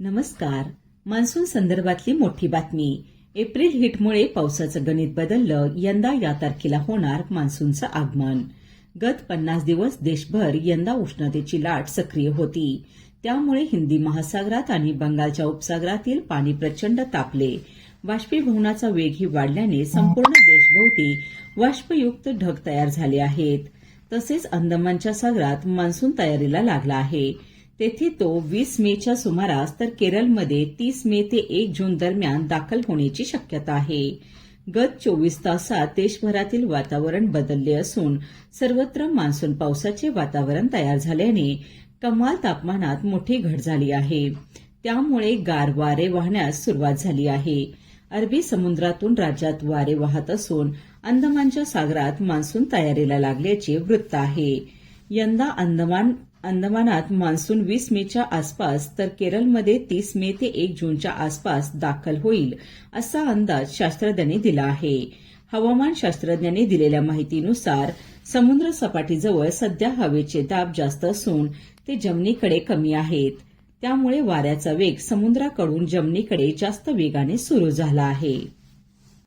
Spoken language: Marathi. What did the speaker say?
नमस्कार. मान्सून संदर्भातली मोठी बातमी. एप्रिल हिटमुळे पावसाचं गणित बदललं यंदा या तारखेला होणार मान्सूनचं आगमन. गत पन्नास दिवस देशभर यंदा उष्णतेची लाट सक्रिय होती. त्यामुळे हिंदी महासागरात आणि बंगालच्या उपसागरातील पाणी प्रचंड तापले. बाष्पीभवनाचा वेगही वाढल्याने संपूर्ण देशभोवती वाष्पयुक्त ढग तयार झाले आहेत. तसेच अंदमानच्या सागरात मान्सून तयारीला लागला आहे. तेथे तो वीस मेच्या सुमारास तर केरळमध्ये तीस मे ते एक जून दरम्यान दाखल होण्याची शक्यता आहे. गत चोवीस तासात देशभरातील वातावरण बदलले असून सर्वत्र मान्सून पावसाचे वातावरण तयार झाल्याने कमाल तापमानात मोठी घट झाली आहे. त्यामुळे गार वारे वाहण्यास सुरुवात झाली आहे. अरबी समुद्रातून राज्यात वारे वाहत असून अंदमानच्या सागरात मान्सून तयारीला लागल्याचे वृत्त आहे. यंदा अंदमान अंदमानात मान्सून वीस मेच्या आसपास तर केरळमध्ये तीस मे ते एक जूनच्या आसपास दाखल होईल असा अंदाज शास्त्रज्ञांनी दिला आहे. हवामान शास्त्रज्ञांनी दिलेल्या माहितीनुसार समुद्र सपाटीजवळ सध्या हवेचे दाब जास्त असून ते जमिनीकडे कमी आहेत. त्यामुळे वाऱ्याचा वेग समुद्राकडून जमिनीकडे जास्त वेगाने सुरू झाला आहे.